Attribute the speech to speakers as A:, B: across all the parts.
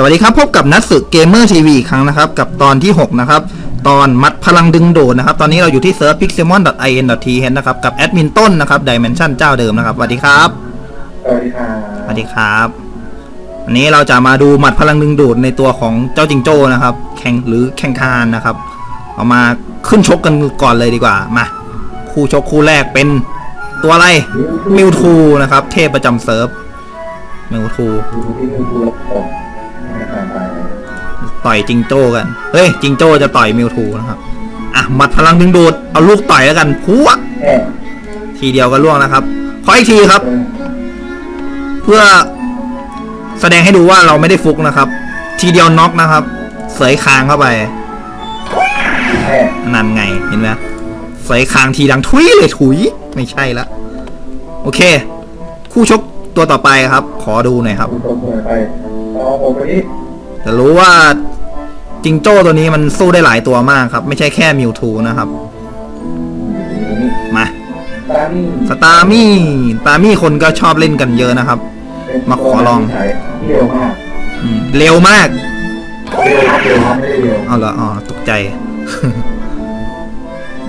A: สวัสดีครับ พบกับนัดสึกเกมเมอร์ทีวีอีกครั้งนะครับ กับตอนที่ 6 นะครับ ตอนมัดพลังดึงโดดนะครับ ตอนนี้เราอยู่ที่เซิร์ฟ pixelmon.in.th นะครับ กับแอดมินต้นนะครับดิเมนชันเจ้าเดิมนะครับสวัสดีครับ
B: สวัสดีครับ
A: สวัสดีครับ วันนี้เราจะมาดูหมัดพลังดึงดูดในตัวของเจ้าจิงโจ้นะครับ แข่งหรือแข่งคานนะครับ เอามาขึ้นชกกันก่อนเลยดีกว่ามาคู่ชกคู่แรกเป็นตัวอะไรมิวทูนะครับ เทพประจำเซิร์ฟมิวทู ต่อยจิงโจ้กัน เฮ้ย จิงโจ้จะต่อยมิวทูนะครับ อะหมัดพลังดึงดูด เอาลูกต่อยแล้วกันพัว
B: แค่
A: ทีเดียวก็ล่วงนะครับ ขออีกทีครับ เพื่อแสดงให้ดูว่าเราไม่ได้ฟุกนะครับ ทีเดียวน็อกนะครับ เสยคางเข้าไปนั่นไงเห็นไหมเสยคางทีดังทุยเลยถุย ไม่ใช่ละ โอเค คู่ชกตัวต่อไปครับ ขอดูหน่อยครับ
B: ตรงมือไปเอผมวันนี้
A: จะรู้ว่าจิงโจ้ตัวนี้มันสู้ได้หลายตัวมากครับ ไม่ใช่แค่มิวทูนะครับ มา
B: ตานี่
A: สตาร์มี่สตาร์มี่คนก็ชอบเล่นกันเยอะนะครับ มาขอลอง
B: เร็วมาก
A: อืมเร็วมาก
B: เร็วครับเร็วครับไม่ได้เร็ว
A: เอาละอ๋อตกใจ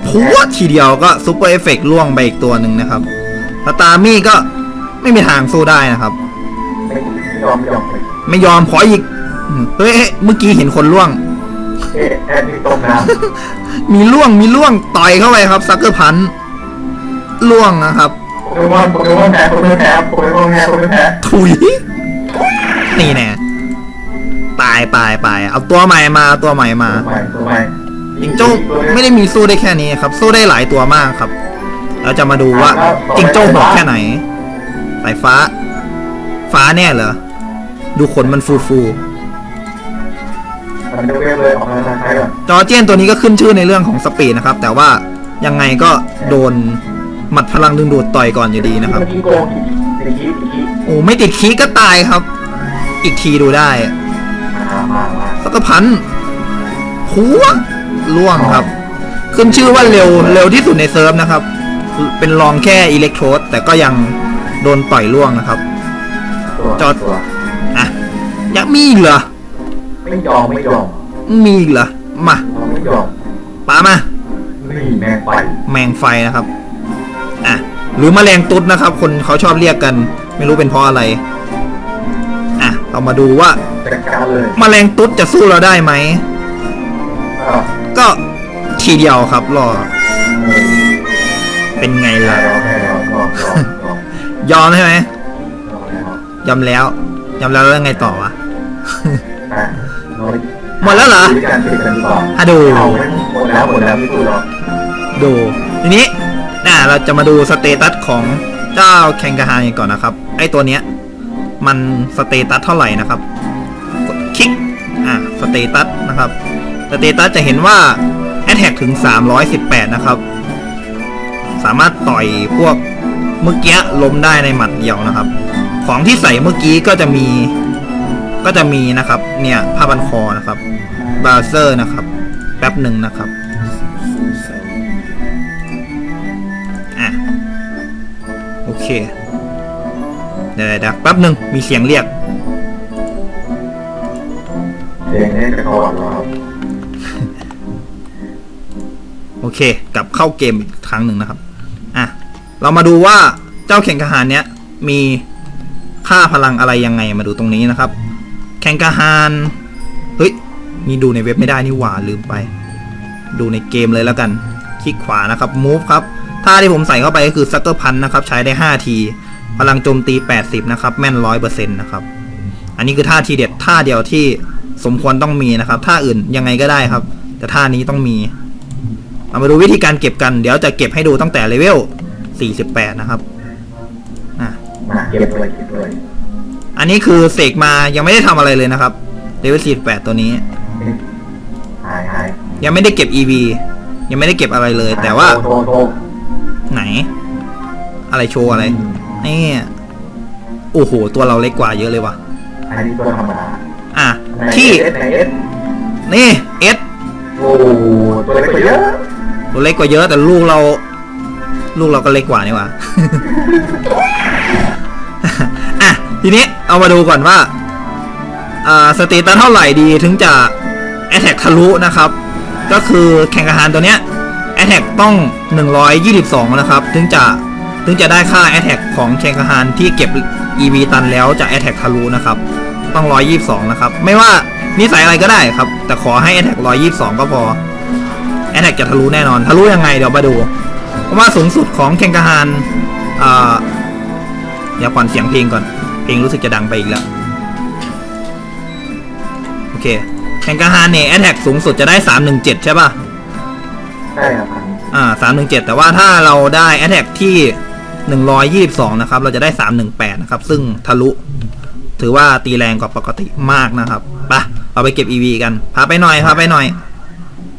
A: พัวทีเดียวก็ซูเปอร์เอฟเฟกต์ล่วงไปอีกตัวหนึ่งนะครับสตาร์มี่ก็ไม่มีทางสู้ได้นะครับ
B: ไม่ยอมยอมเลย
A: ไม่ยอมขออีกอืม เฮ้ยเฮ้ย เมื่อกี้เห็นคนล่วง
B: เอ๊ะแอนนี่ต้มน้
A: มีล่วง มีล่วง ต่อยเข้าไปครับซักเกอร์พันล่วงนะครับำ
B: โปเกมอนโปเกมอนแพ้โปเกมอนแพ้โปเกมอนแพ้โปเกมอนแพ้
A: ถุย นี่แน่ตายไปไปเอาตัวใหม่มาเอาตัวใหม่มา
B: ตัวใหม่ตัวใหม่
A: จิงโจ้ไม่ได้มีสู้ได้แค่นี้ครับ สู้ได้หลายตัวมากครับ เราจะมาดูว่าจิงโจ้โหดแค่ไหนสายฟ้า ฟ้าแน่เหรอ ดูขนมันฟูฟู
B: มันเร็วๆเลยออกมาทางใครก่อน
A: ๆจอร์เจียนตัวนี้ก็ขึ้นชื่อในเรื่องของสปีดนะครับ แต่ว่ายังไงก็โดนหมัดพลังดึงดูดต่อยก่อนอยู่ดีนะครับ
B: เมื่อกี้โกงกี่กี่กี่กี่
A: โอ้ไม่ติดคีย์ก็ตายครับ อีกทีดูได้
B: มามามา
A: แล้วก็พันหัวล่วงครับ ขึ้นชื่อว่าเร็วเร็วที่สุดในเซิร์ฟนะครับ เป็นรองแค่อิเล็กโทรดแต่ก็ยังโดนต่อยล่วงนะครับ
B: ตัว
A: จอด
B: ตัว
A: อะยังมีอีกเหรอ
B: ไม่ยอมไม่ยอม
A: มีอีกเหรอมา
B: ไม่ยอม
A: ปามา
B: นี่แมงไฟ
A: แมงไฟนะครับ อะ หรือแมลงตุ๊ดนะครับ คนเขาชอบเรียกกัน ไม่รู้เป็นเพราะอะไร อะ เรามาดูว่า
B: จัดการเลย
A: แมลงตุ๊ดจะสู้เราได้ไหม
B: อะ
A: ก็ทีเดียวครับรอเป็นไง
B: แพ้
A: ล่ะ
B: แล้วแพ้แล้วยอมยอมยอม
A: ยอมใช่ไหม
B: ยอมแล้ว
A: ยอมแล้ว ยอมแล้วแล้วไงต่อวะ
B: อะเรา
A: หมดแล้วเหรอ
B: วิธีการติดกันดีกว่า
A: อะดู
B: เอาไม่หมดแล้วหมดแล้วไม่พูดหรอก
A: ดูทีนี้น่ะเราจะมาดูสเตตัสของเจ้าแคนกาฮานกันก่อนนะครับ ไอตัวเนี้ย มันสเตตัสเท่าไหร่นะครับกดคลิกอะสเตตัสนะครับสเตตัสจะเห็นว่า a t t a c ถึง 318 นะครับ สามารถต่อยพวกเมื่อกี้ล้มได้ในหมัดเดียวนะครับ ของที่ใส่เมื่อกี้ก็จะมี ก็จะมีนะครับเนี่ยผ้าบันคอนะครับบราเซอร์นะครับแป๊บหนึ่งนะครับอะโอเคเดี๋ยวเดี๋ยวแป๊บหนึ่งมีเสียงเรียก
B: เองเนี่ยจะก่อนเหรอครับ
A: โอเคกลับเข้าเกมอีกครั้งหนึ่งนะครับอะเรามาดูว่าเจ้าแข่งกหารเนี้ยมีค่าพลังอะไรยังไงมาดูตรงนี้นะครับ แข่งกหารเฮ้ยมีดูในเว็บไม่ได้นี่หว่าลืมไป ดูในเกมเลยแล้วกัน คลิกขวานะครับ move ครับท่าที่ผมใส่เข้าไปก็คือ sucker punch นะครับ ใช้ได้ 5 ทีพลังโจมตี 80 นะครับ แม่น 100%นะครับ อันนี้คือท่าทีเด็ดท่าเดียวที่สมควรต้องมีนะครับ ท่าอื่นยังไงก็ได้ครับ แต่ท่านี้ต้องมี เรามาดูวิธีการเก็บกัน เดี๋ยวจะเก็บให้ดูตั้งแต่เลเวล 48 นะครับ อะ
B: เก็บเลยเก็บเลย
A: อันนี้คือเสกมายังไม่ได้ทำอะไรเลยนะครับเลเวล48ตัวนี้
B: หายหาย
A: ยังไม่ได้เก็บ EV ยังไม่ได้เก็บอะไรเลย แต่ว่า
B: โทรโทร
A: ไหน อะไรโชว์อะไรนี่โอ้โห ตัวเราเล็กกว่าเยอะเลยว่ะ
B: อันนี้ตัวธรรมดา
A: อะ
B: ไหน
A: ที่
B: เอสไหนเอส
A: นี่ S
B: โอ้ตัวเล็กกว่าเยอะ
A: ตัวเล็กกว่าเยอะ แต่ลูกเรา ลูกเราก็เล็กกว่านี่ว่ะ ทีนี้เอามาดูก่อนว่าอ่าสเตตัสเท่าไหร่ดีถึงจะแอ t แทกทะลุนะครับ ก็คือแข่งกระหานตัวเนี้ยแอ t แทกต้อง 122 นะครับ ถึงจะถึงจะได้ค่าแอ t แทกของแข่งกระหานที่เก็บ EV ตันแล้วจะแอ t แทกทะลุนะครับ ต้อง 122 นะครับ ไม่ว่านิสัยอะไรก็ได้ครับ แต่ขอให้แอ t แทก122 ก็พอแอ t แทกจะทะลุแน่นอน ทะลุยังไงเดี๋ยวมาดู เพราะว่าสูงสุดของแข่งกระหานอ่าเดี๋ยวก่อนเสียงเพลงก่อน ลงรู้สึกจะดังไปอีกแล้ว โอเคแข่งกระหานเนี่ยแอ t แทกสูงสุดจะได้317ใช่ป่ะ
B: ใช่ครับพัน
A: อ่าสามหนึ่งเจ็ดแต่ว่าถ้าเราได้ a t t a c k ที่หนึ่งร้อยยี่สิบสองนะครับ เราจะได้สามหนึ่งแปดนะครับ ซึ่งทะลุ ถือว่าตีแรงกว่าปกติมากนะครับไปะเอาไปเก็บ EV กันพาไปหน่อยพาไปหน่อย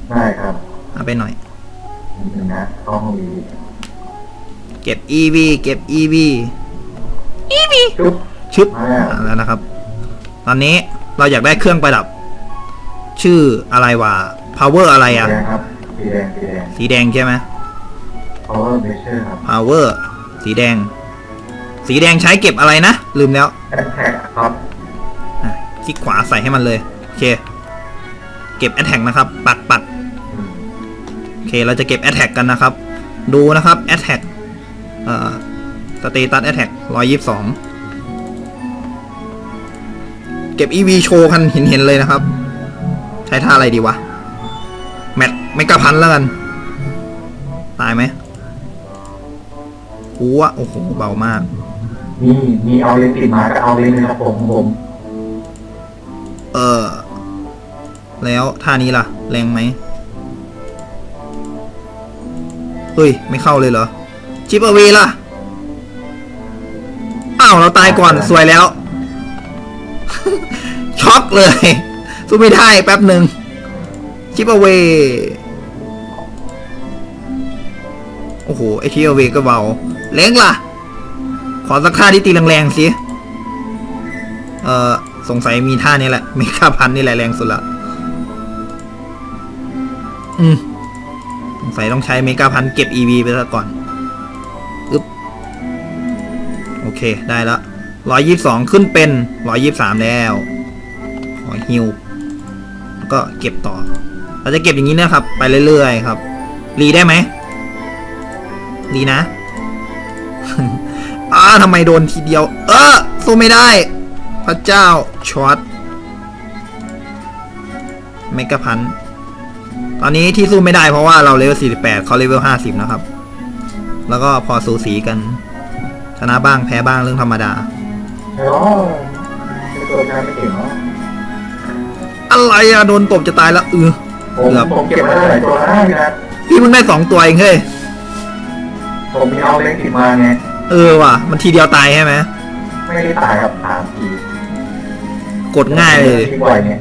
B: ได้ครับ
A: พาไปหน่อย
B: นิดนึงนะห้องวี
A: เก็บ EV เก็บ EV
B: จุ๊บ
A: ชึบ
B: มาแล้ว
A: อ่าแล้วนะครับ ตอนนี้เราอยากได้เครื่องประดับ ชื่ออะไรวะ power อะไร
B: สี
A: อะ
B: แดงครับสีแดงสีแดง
A: สีแดงใช่ไหม
B: power measure ครับ
A: power สีแดง สีแดงใช้เก็บอะไรนะ ลืมแล้ว
B: attack ครับ
A: อะคลิกขวาใส่ให้มันเลย โอเค เก็บ Attack นะครับ ปักปัก
B: อืม
A: โอเค เราจะเก็บ Attack กันนะครับ ดูนะครับ Attack เอ่อสเตตัส Attack 122เก็บ EV โชว์กันเห็นเห็นๆเลยนะครับ ใช้ท่าอะไรดีวะ แมทไม่กระพันแล้วกัน ตายไหมโอ้โอ้โห เบามาก
B: มีมีเอาเลนส์ติดมาก็เอาเลนส์เลยครับผมผม
A: เออ แล้วท่านี้ล่ะ แรงไหมเฮ้ย ไม่เข้าเลยเหรอชิปเอวีล่ะ อ้าว เราตายก่อน สวยแล้ว ช็อกเลย สู้ไม่ได้แป๊บหนึ่งชิปเอเวโอ้โห ไอชิปเอเวก็เบาเล้งล่ะ ขอสักท่าที่ตีแรงๆสิ เออสงสัยมีท่านี้แหละเมกาพันนี่แหละแรงสุดละอืมสงสัยต้องใช้เมกาพันเก็บ EV ไปซะก่อนอึ๊บโอเค ได้ละร้อยยี่สองขึ้นเป็นร้อยยี่สามแล้ว ฮิวแล้วก็เก็บต่อ เราจะเก็บอย่างนี้นะครับ ไปเรื่อยๆครับ รีได้ไหมรีนะอ้าทำไมโดนทีเดียว เออสู้ไม่ได้ พระเจ้าช็อตเมกะพันตอนนี้ที่สู้ไม่ได้เพราะว่าเราเลเวล 48 เขาเลเวล 50 นะครับ แล้วก็พอสูสีกัน ชนะบ้างแพ้บ้างเรื่องธรรมดา
B: เออตัวชายไม่เก่งเนาะ
A: อะไรอะโดนตบจะตายแล้วเออ
B: ผม
A: เกือบ
B: ผมเก็บมาได้หลายตัวนะพี่นัท
A: พี่มึงได้สองตัวเองเฮ้ย
B: ผมมีเอาเลนส์ติดมาไง
A: เออว่ะ มันทีเดียวตายใช่ไหม
B: ไม่ได้ตายครับสามที
A: กดง่ายเลย
B: ทิ้งไว้เนี่ย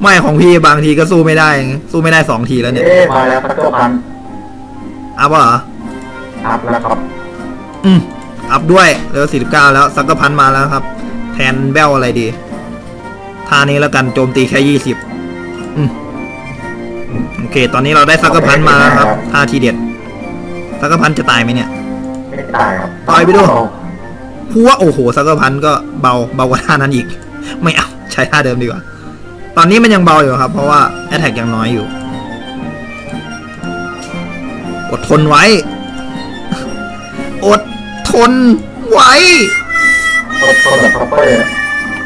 A: ไม่ของพี่บางทีก็สู้ไม่ได้ สู้ไม่ได้สองทีแล้วเนี่ย
B: เอ๊ะมาแล้วพัตเตอร์พัน
A: อัพเหรอ
B: อัพแล้วครับ
A: อืมอัพด้วยเลเวล49แล้วซักเกอร์พันมาแล้วครับ แทนแบลอะไรดี ท่านี้แล้วกันโจมตีแค่20อืมโอเค ตอนนี้เราได้ซักเกอร์พันมาแล้วครับท่าทีเด็ดซักเกอร์พันจะตายไหมเนี่ย
B: ไม่ตายครับ
A: ต่อยไปด้วยพัวโอ้โหซักเกอร์พันก็เบาเบากว่าท่านั้นอีก ไม่เอาใช้ท่าเดิมดีกว่า ตอนนี้มันยังเบาอยู่ครับ เพราะว่าแอตแทกยังน้อยอยู่อดทนไว้ อดทนไว้
B: ตัวตัวแบบพัปเปอร์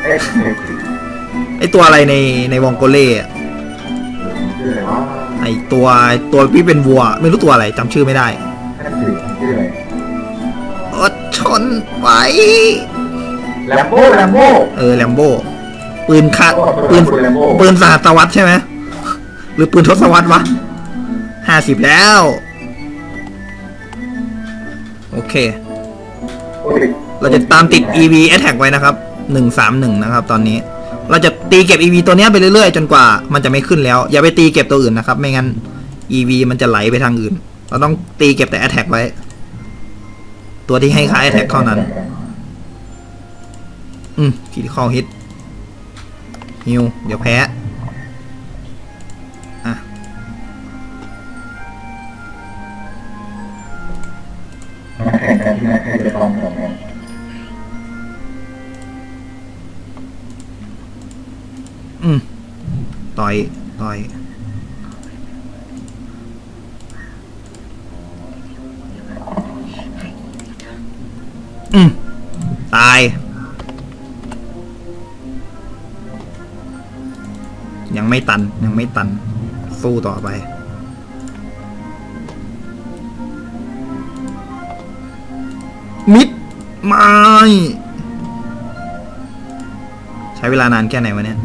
B: เอ๊ะ
A: ไอตัวอะไรในในวองโกเล่อะ
B: ชื่ออะไรวะ
A: ไอตัวตัวพี่เป็นวัว ไม่รู้ตัวอะไรจำชื่อไม่ได้
B: นั่นคือชื่ออะไร
A: อดทนไว้
B: แลมโบ้แลมโบ้
A: เออแลมโบ้ปืนคาปืน
B: แลมโบ้
A: ปืนสหัสวรรษใช่ไหมหรือปืนทศวรรษวะห้าสิบแล้ว โอเค เราจะตามติด EV Attack ไว้นะครับหนึ่งสามหนึ่งนะครับตอนนี้ เราจะตีเก็บ EV ตัวนี้ไปเรื่อยๆ จนกว่ามันจะไม่ขึ้นแล้ว อย่าไปตีเก็บตัวอื่นนะครับ ไม่งั้น EV มันจะไหลไปทางอื่น เราต้องตีเก็บแต่ Attack ไว้ ตัวที่ให้ค่า Attack เท่านั้น อืมคิดข้อฮิตฮิวเดี๋ยวแพ้ อยอืมตาย ยังไม่ตันยังไม่ตัน สู้ต่อไป มิดไม่ ใช้เวลานานแค่ไหนวะเนี่ย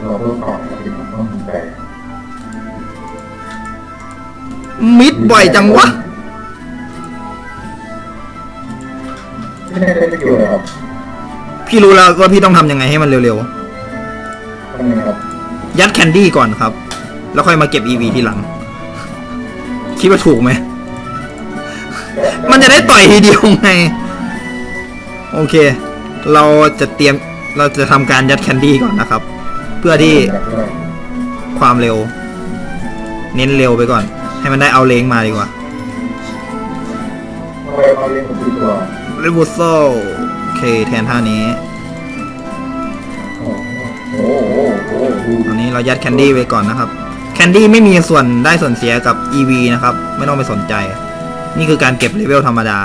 B: เออเราเพิ่งก่อนที่ผมต้องใจ
A: มิดบ่อยจังวะ
B: ไม่ได้ได้สกิลเลยครับ
A: พี่รู้แล้วว่าพี่ต้องทำยังไงให้มันเร็ว
B: ทำไงครับ
A: ๆ ยัดแคนดี้ก่อนครับ แล้วค่อยมาเก็บ EV ทีหลัง คิดว่าถูกไหม มันจะได้ต่อยทีเดียวไง โอเค เราจะเตรียมเราจะทำการยัดแคนดี้ก่อนนะครับ เพื่อที่ความเร็ว เน้นเร็วไปก่อน ให้มันได้เอาเลงมาดีกว่า
B: เร
A: บูโซโอเคแทนท่านี้
B: โอ้โห
A: ตอนนี้เรายัดแคนดี้ไว้ก่อนนะครับ แคนดี้ไม่มีส่วนได้ส่วนเสียกับ EV นะครับ ไม่ต้องไปสนใจ นี่คือการเก็บเลเวลธรรมดา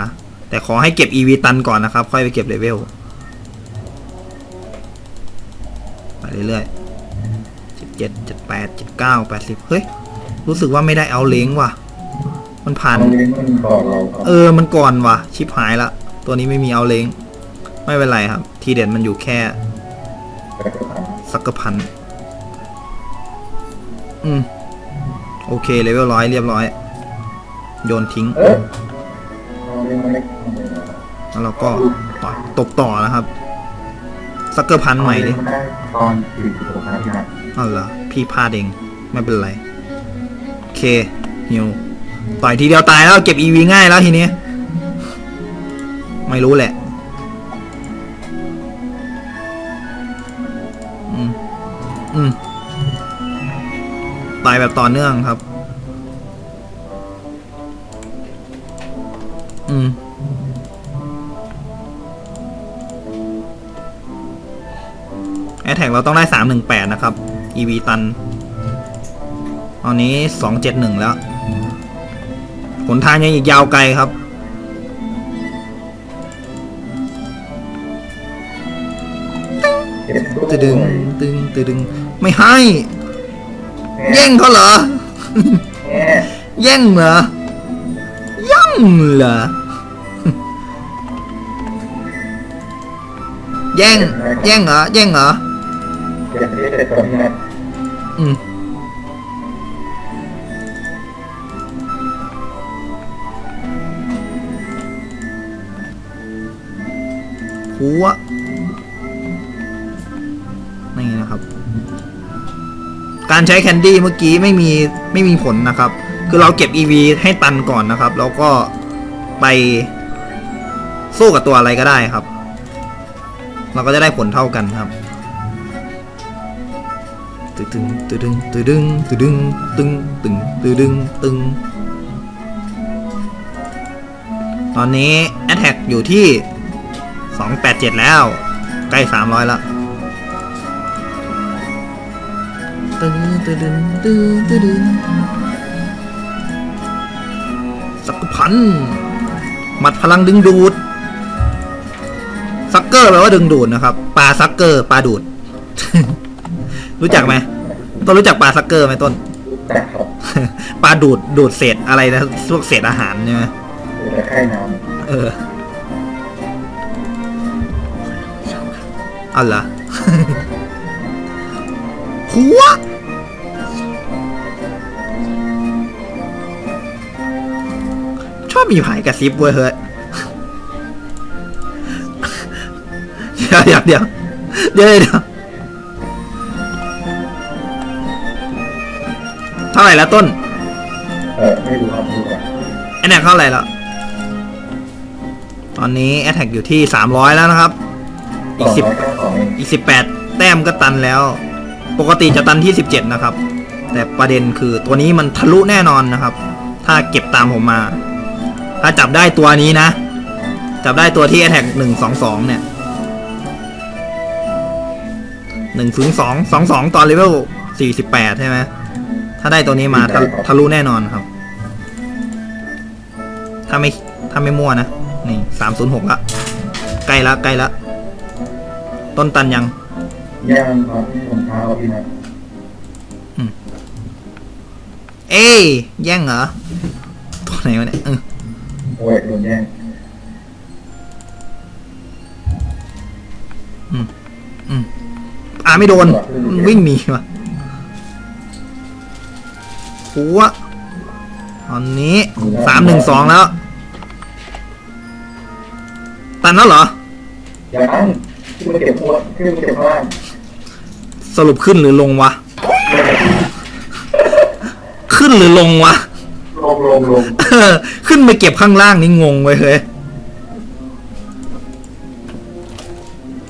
A: แต่ขอให้เก็บ EV ตันก่อนนะครับ ค่อยไปเก็บเลเวลไปเรื่อยๆ เจ็ดเจ็ดแปดเจ็ดเก้าแปดสิบเฮ้ย รู้สึกว่าไม่ได้เอาเล้งว่ะ มันผ่าน
B: เอาเลี้ยงมันก่อนเราครับ
A: เออ มันก่อนว่ะ ชิปหายละ ตัวนี้ไม่มีเอาเล้ง ไม่เป็นไรครับ ทีเด็ดมันอยู่แค่
B: แต่ก็ท
A: สักกะพัน อืม โอเค เลเวลร้อยเรียบร้อย โยนทิ้งำ
B: เออเอาเลี้ยงมันเล็กทำไมวะ
A: แล้วเราก็ต่อยตบต่อนะครับ สักเกอร์พันใหม่ดิ
B: เอาเลี้ยงนได้ตอนสี่สิบหกนาทีนะ
A: อ๋อเหรอพี่พลาดเอง ไม่เป็นไร โอเคฮิวต่อยทีเดียวตายแล้วเก็บ EV ง่ายแล้วทีนี้ ไม่รู้แหละอืมอืมตายแบบต่อเนื่องครับ อืมแอทแทกเราต้องได้สามหนึ่งแปดนะครับ EV ตันตอนนี้สองเจ็ดหนึ่งแล้ว หนทางยังอีกยาวไกลครับ
B: จ็บด้วย
A: ตึดึงตึงตึดึง ไม่ให้ แย่งเขาเหรอ
B: แย่
A: งเหรอย่งเหรอ แย่ง แย่งเหรอ แย่งเหรอ อืมหัวนี่นะครับ การใช้แคนดี้เมื่อกี้ไม่มีไม่มีผลนะครับ คือเราเก็บ EV ให้ตันก่อนนะครับ แล้วก็ไปสู้กับตัวอะไรก็ได้ครับ เราก็จะได้ผลเท่ากันครับ ตึงตึงตึงตึงตึงตึงตึงตึงตึงตึงตอนนี้ Attack อยู่ที่ 287 แล้ว ใกล้ 300 แล้วตึงตึงตึงตึงตึงสักพันหมัดพลังดึงดูดซักเกอร์แปลว่าดึงดูดนะครับปลาซักเกอร์ปลาดูด รู้จักไหมต้นรู้จักปลาซักเกอร์ไหมต้น
B: แต่ครับ
A: ปลาดูดดูดเศษอะไรนะพวกเศษอาหารใช่ไหม
B: เดี๋ยวจะไข้น้
A: เออเอาเหรอ หัวชอบมีผายกระซิบเว้ยเฮ้ยเดี๋ยวเดี๋ยวเดี๋ยวเดี๋ยวเดี๋ยว เท่าไหร่แล้วต้นำ
B: เออไม่รู้ครับไม่รู้ครับ
A: แอทแทกเท่าไหร่แล้ว ตอนนี้แอทแทกอยู่ที่สามร้อยแล้วนะครับ อีกสิบ
B: สองร้อยเก้าสองเอง
A: อีกสิบแปดแต้มก็ตันแล้ว ปกติจะตันที่สิบเจ็ดนะครับ แต่ประเด็นคือตัวนี้มันทะลุแน่นอนนะครับ ถ้าเก็บตามผมมา ถ้าจับได้ตัวนี้นะ จับได้ตัวที่แอทแทกหนึ่งสองสองเนี่ยทหนึ่งศูนย์สองสองสองตอนเลเวลสี่สิบแปดใช่ไหม ถ้าได้ตัวนี้มาทะทะลุแน่นอนครับ ถ้าไม่ถ้าไม่มั่วนะ นี่สามศูนย์หกละ ใกล้ละใกล้ละ ต้นตันยัง
B: ยังครับที่ผมเท้าพี่นะ
A: เอ้ยแย่งเหรอ ตัวไหนวะเนี่ยเออ
B: โอ้ยโดนแย่ง
A: อ่าไม่โดน วิ่งหนีว่ะ หัวตอนนี้สามหนึ่งสองแล้ว ตันแล้วเหรอ
B: ยังที่มันเก็บหัวที่มันเก็บข้างล่าง
A: สรุปขึ้นหรือลงวะ ขึ้นหรือลงวะ
B: ลงลงลง
A: เออขึ้นไปเก็บข้างล่างนี่งงไว้ยเฮ้ย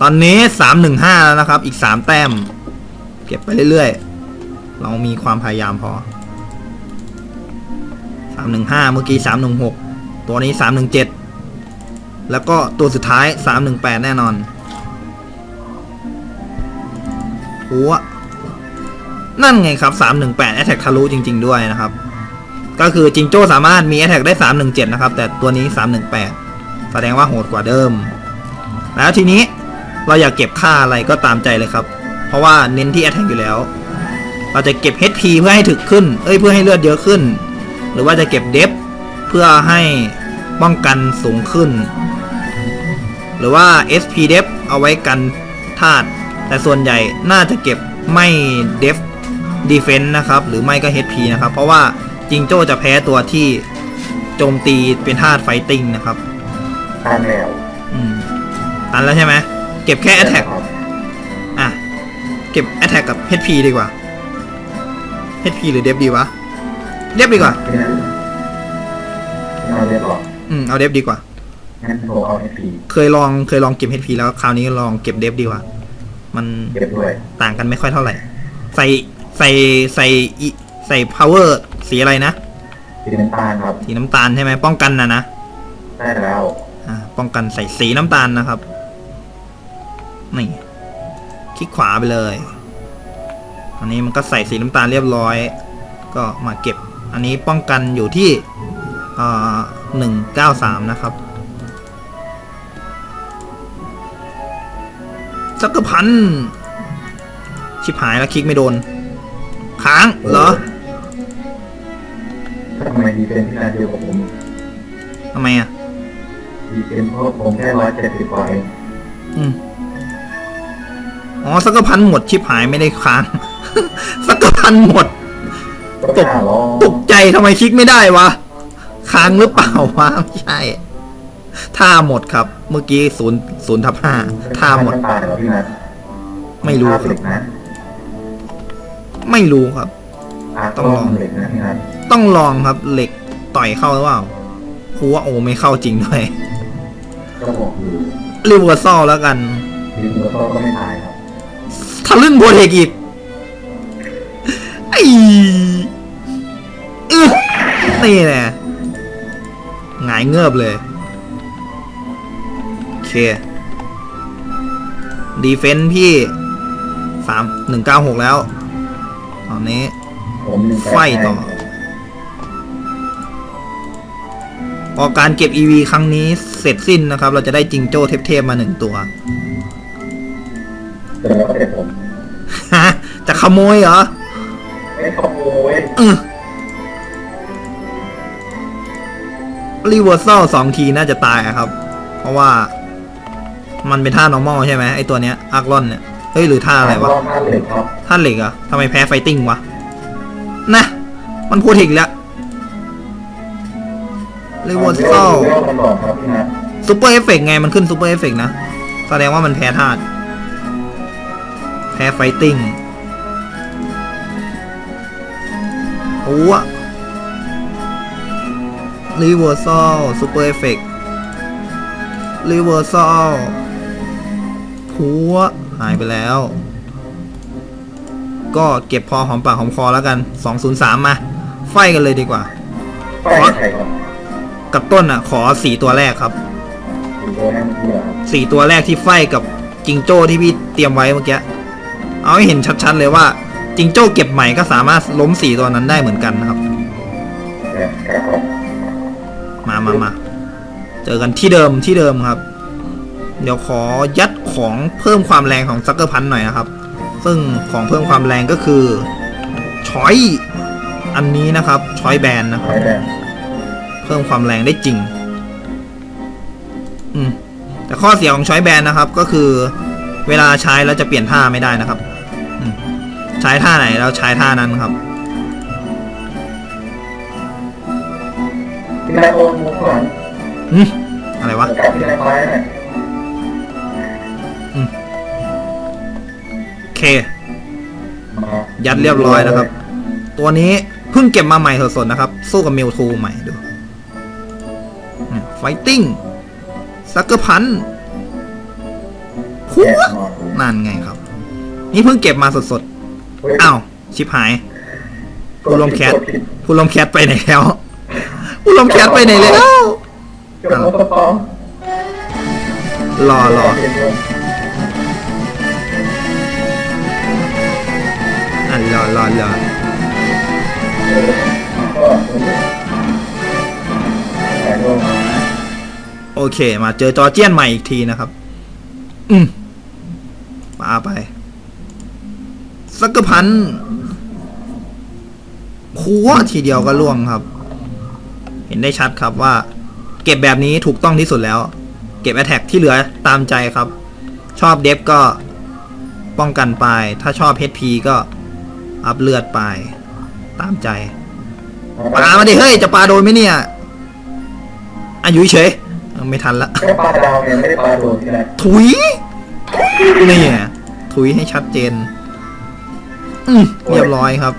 A: ตอนนี้สามหนึ่งห้าแล้วนะครับ อีกสามแต้ม เก็บไปเรื่อยๆ เรามีความพยายามพอ สามหนึ่งห้าเมื่อกี้สามหนึ่งหกตัวนี้สามหนึ่งเจ็ดแล้วก็ตัวสุดท้ายสามหนึ่งแปดแน่นอนหัวนั่นไงครับสามหนึ่งแปดแอตแทกทะลุจริง ๆ ด้วยนะครับ ก็คือจิงโจ้สามารถมีแอ t แทกได้317นะครับ แต่ตัวนี้318แสดงว่าโหดกว่าเดิม แล้วทีนี้เราอยากเก็บค่าอะไรก็ตามใจเลยครับ เพราะว่าเน้นที่แอ t แทกอยู่แล้ว เราจะเก็บ HP เพื่อให้ถึกขึ้น เอ้ย เพื่อให้เลือดเยอะขึ้น หรือว่าจะเก็บเดฟเพื่อให้ป้องกันสูงขึ้น หรือว่า SP เดฟเอาไว้กันธาตุแต่ส่วนใหญ่น่าจะเก็บไม่เดฟดีเฟนต์นะครับ หรือไม่ก็ HP นะครับ เพราะว่าจิงโจ้จะแพ้ตัวที่โจมตีเป็นธาตุไฟติงนะครับ
B: ทานแล้ว
A: อืมตันแล้วใช่ไหมเก็บแค่ Attack
B: ครับ
A: อะ เก็บ Attack กับ HP ดีกว่า HP หรือเดฟดีวะ เดฟดีกว่า
B: พี่นั้นเอาเรียบร้อย
A: อืม เอาเดฟดีกว่า
B: งั้นผมเอาเอพี
A: เคยลองเคยลองเก็บ HP แล้วคราวนี้ลองเก็บเดฟดีกว่า มัน
B: เก็บด้วย
A: ต่างกันไม่ค่อยเท่าไหร่ ใส่ใส่ใส่อิใส่ power สีอะไรนะ
B: สีน้ำตาลครับ
A: สีน้ำตาลใช่ไหมป้องกันนะนะ
B: ได้แล้ว
A: อ่า ป้องกันใส่สีน้ำตาลนะครับ นี่ คลิกขวาไปเลย อันนี้มันก็ใส่สีน้ำตาลเรียบร้อย ก็มาเก็บ อันนี้ป้องกันอยู่ที่หนึ่งเก้าสามนะครับสักกระพันชิบหายแล้วคลิกไม่โดน ค้างเหรอ
B: ทำไมดีเป็นที่นาเดียวกับผม
A: ทำไมอะ
B: ดีเป็นเพราะผมแค่ร้อยเจ็ดสิบกว่าเอง
A: อืมอ๋อสักกระพันหมดชิบหายไม่ได้ค้าง สักกระพันหมด
B: ก็
A: ตก
B: ห้าร้อย
A: ตกใจทำไมคลิกไม่ได้วะ ค้างหรือเปล่าวะไม่ใช่ ท่าหมดครับ เมื่อกี้ศูนย์ศูนย์ทับห้าท่าหมด
B: น้ำตาลเหรอพี่นัท
A: ไม่รู้ค
B: เห
A: รั
B: ล็
A: บ
B: กนะ
A: ไม่รู้ครับ
B: อาร์ต
A: ต้องลอง
B: เหล็กนะพี่นัท
A: ต้องลองครับเหล็กต่อยเข้าหรือเปล่าครูว่าโอ้ไม่เข้าจริงด้วย
B: ก็บอกอยู่
A: รีเวอร์ซอลแล้วกัน
B: ดีเมอร์ก็ไม่ตายครับ
A: ทะลึ่งโบเทกอีกไอ้อึ๊ะ นี่แหละหงายเงือบเลย โอเค ดีเฟนต์พี่สามหนึ่งเก้าหกแล้ว ตอนนี้
B: ผมหนึ่งแปด
A: ไฟต่อพอการเก็บ EV ครั้งนี้เสร็จสิ้นนะครับ เราจะได้จิงโจ้เทพๆมาหนึ่งตัว
B: แต่แล้วก็เด็ดผม
A: ฮะจะขโมยเหรอ
B: ไม่ขโมย
A: เออ รีเวอร์ซ l สองทีน่าจะตายอะครับ เพราะว่ามันเป็นท่า normal ใช่ไหมไอตัวเนี้ยอาร์กลอนเนี่ยเฮ้ยหรือท่าอะไรวะ
B: รอบห้าเหล็กครับ
A: ท่าเหล็กเหรอะทำไมแพ้ไฟติ้งวะนะมันพูดอีกแล้วรีเวอร์ซ l
B: เรื่องมันก่อนครับพี่นัท
A: ซูเปอร์เอฟเฟกไงมันขึ้นซูเปอร์เอฟเฟกนะ แสดงว่ามันแพ้ธาตุแพ้ไฟติ้งโอ้ะ รีเวอร์ซ l ซูเปอร์เอฟเฟกรีเวอร์ซ l หัวหายไปแล้ว ก็เก็บพอหอมปากหอมคอแล้วกัน 203 มา ไฟกันเลยดีกว่า
B: ไฟใครครับ
A: กับต้นอะ ขอสี่ตัวแรกครับ
B: ถึงตัวนั้นเพื่อครับ
A: สี่ตัวแรกที่ไฟกับจิงโจ้ที่พี่เตรียมไว้เมื่อกี้ เอาให้เห็นชัดๆเลยว่า จิงโจ้เก็บใหม่ก็สามารถล้มสีตัวนั้นได้เหมือนกันนะครับ
B: เนี่ยครับผ ม
A: มามามาเจอกันที่เดิมที่เดิมครับ เดี๋ยวขอยัดของเพิ่มความแรงของซักเกอร์พันหน่อยนะครับ ซึ่งของเพิ่มความแรงก็คือช้อยอันนี้นะครับช้อยแบนนะครับ
B: ไม่ได้
A: เพิ่มความแรงได้จริง อืมแต่ข้อเสียของช้อยแบนนะครับ ก็คือ เวลาใช้แล้วจะเปลี่ยนท่าไม่ได้นะครับอืมใช้ท่าไหนแล้วใช้ท่านั้นครับ
B: ที่นายโอนมุกหลัง
A: อืมอะไรวะ
B: กับที่นายไม้เนี่ย
A: โอเค ยัดเรียบร้อยนะครับ ตัวนี้เพิ่งเก็บมาใหม่สดๆนะครับ สู้กับมิวทูใหม่ดูไฟติ้งซักเกอร์พันหั
B: แย่
A: ว
B: นอน
A: นั่นไงครับ นี่เพิ่งเก็บมาสดๆอ้าว ชิบหาย ผู้ลมแคทผู้ลมแคทไปไหนแล้ว ผู้ลมแคทไปไหนแล้ว
B: เกี่ยวกับกระป๋อง
A: รอรออันรอรอรอ
B: ก็แต่ก็
A: โอเค มาเจอจอร์เจียนใหม่อีกทีนะครับ อืมมาไปสักกะพันหัวทีเดียวก็ล่วงครับ เห็นได้ชัดครับว่า เก็บแบบนี้ถูกต้องที่สุดแล้ว เก็บแอ t แทกที่เหลือตามใจครับ ชอบเดฟก็ป้องกันไป ถ้าชอบ HP ก็อัพเลือดไป ตามใจปามาดิเฮ้ยจะปาโดนไหมเนี่ยอายุเฉยเออไม่ทันละ
B: แค่ปลาดาวเนี่ยไม่ได้ปลาโดนที่ไหน
A: ถุยนี่ไงถุยให้ชัดเจน อืมเรียบร้อยครับ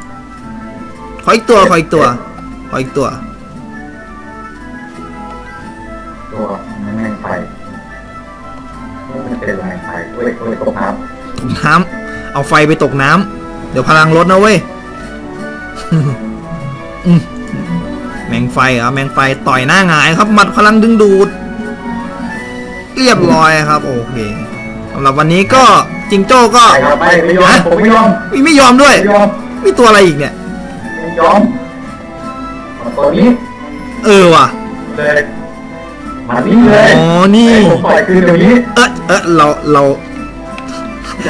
A: ขออีกตัว ขออีกตัว ขออีกตัว
B: ตัวแมงไฟมันเป็นแมงไฟเว้ยเว้ยตกน้
A: ตกน้ำเอาไฟไปตกน้ำเดี๋ยวพลังลดนะเว้ยอืมแมงไฟเหรอะแมงไฟต่อยหน้าหงายครับหมัดพลังดึงดูด เรียบร้อยครับ โอเคสำหรับวันนี้ก็จิงโจ้ก็ำ
B: ไปครับไปไม่ยอมผมไม่ยอม
A: มีไม่ยอมด้วย
B: ไม่ยอม
A: มีตัวอะไรอีกเนี่ย
B: ไม่ยอมเอาตัวนี้
A: เออว่ะ
B: เลย มานี่เลย
A: อ๋อนี่
B: ให้ผมปล่อยคืนเดี๋ยวนี้
A: เออเออเราเรา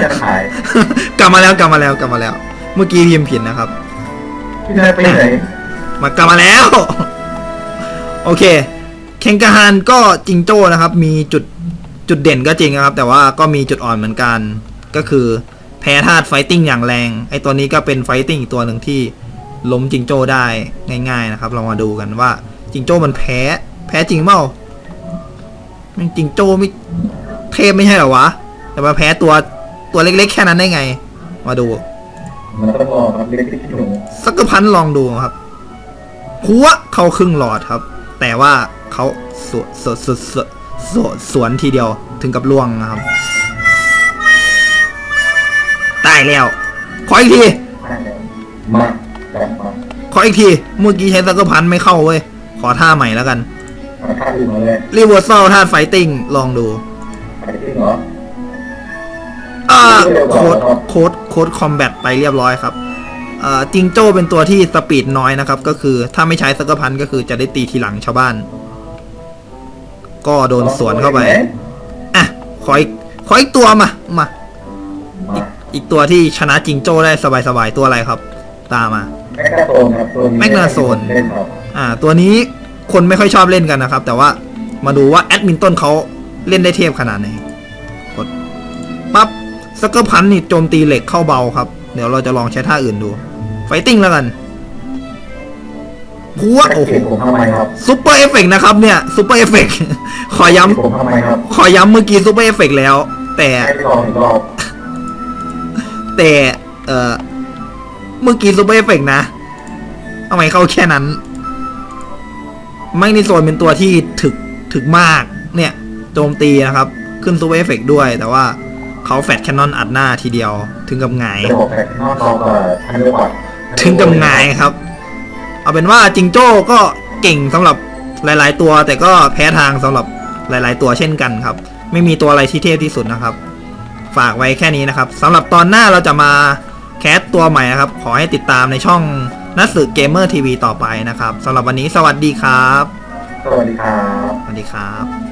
B: จะขาย
A: กลับมาแล้วกลับมาแล้วกลับมาแล้ว เมื่อกี้พิมพ์ผิดนะครับ
B: พี่นายไปไหน
A: มากลับมาแล้ว โอเคเคนกาฮานก็จิงโจ้นะครับ มีจุดจุดเด่นก็จริงนะครับ แต่ว่าก็มีจุดอ่อนเหมือนกัน ก็คือแพ้ธาตุไฟติ้งอย่างแรง ไอตัวนี้ก็เป็นไฟติ้งอีกตัวหนึ่งที่ล้มจิงโจ้ได้ง่าย ๆนะครับ เรามาดูกันว่าจิงโจ้มันแพ้ แพ้จริงเปล่า แมันจิงโจ้ไม่เทพไม่ใช่เหรอวะ แต่มาแพ้ตัวตัวเล็กๆ แค่นั้นได้ไง มาดู
B: มันต้องรอครับเล็กที่หนู
A: สักกะพันลองดูครับหัวเข้าครึ่งหลอดครับ แต่ว่าเขาสวนสวนสวนสวนสวนสวนทีเดียวถึงกับล่วงนะครับตายแล้ว ขออีกที
B: มาแต่มา
A: ขออีกที เมื่อกี้ใช้สักกะพันไม่เข้าเว้ย ขอท่าใหม่แล้วกัน
B: มา ท่าอื่นมาเลย
A: รีเวอร์ซลท่าไฟติ้งลองดู
B: ไปที่เหรอ
A: อ่าโค้ดโค้ดโค้ดคอมแบทไปเรียบร้อยครับอ่าจิงโจ้เป็นตัวที่สปีดน้อยนะครับ ก็คือถ้าไม่ใช้สักกะพันก็คือจะได้ตีทีหลังชาวบ้าน ก็โดนสวนเข้าไปอะขออีกขออีกตัวมามา
B: มา
A: อีกตัวที่ชนะจิงโจ้ได้สบายๆตัวอะไรครับ ตามมา
B: แมกนาโซนครับตัวนี้
A: แมกนาโซน
B: เล่นครับ
A: อ่า ตัวนี้ คนไม่ค่อยชอบเล่นกันนะครับ แต่ว่ามาดูว่าแอดมินต้นเขาเล่นได้เทพขนาดไหนกดปั๊บสกเกอร์พันนี่โจมตีเหล็กเข้าเบาครับ เดี๋ยวเราจะลองใช้ท่าอื่นดู ไฟติ้งแล้วกันหัวโอ้โห
B: ผมทำไมครับ
A: ซุปเปอร์เอฟเฟกนะครับเนี่ยซุปเปอร์เอฟเฟกขอย้
B: ผมทำไมครับำ
A: ขอย้ำเมื่อกี้ซุปเปอร์เอฟเฟกแล้ว แต่
B: ให้ลองอีกรอบ
A: แต่เอ่อเมื่อกี้ซูเปอร์เอฟเฟกนะทำไมเข้าแค่นั้น ไม่ในโซนเป็นตัวที่ถึกถึกมากเนี่ยโจมตีนะครับ ขึ้นซูเปอร์เอฟเฟกด้วย แต่ว่าเขาแฟดแคนนอนอัดหน้าทีเดียว ถึงกับหงาย
B: จะบอกแพ็กนอกรอบกับทันเดอร์บัต
A: ถึงกับหงายครับ เอาเป็นว่าจิงโจ้ก็เก่งสำหรับหลาย ๆ ตัว แต่ก็แพ้ทางสำหรับหลาย ๆ ตัวเช่นกันครับ ไม่มีตัวอะไรที่เทพที่สุดนะครับไฟฝากไว้แค่นี้นะครับสำหรับตอนหน้าเราจะมาแคสตัวใหม่นะครับ ขอให้ติดตามในช่อง นักสืบเกมเมอร์ทีวีต่อไปนะครับสำหรับวันนี้สวัสดีครับ
B: สวัสดีครับ
A: สวัสดีครับ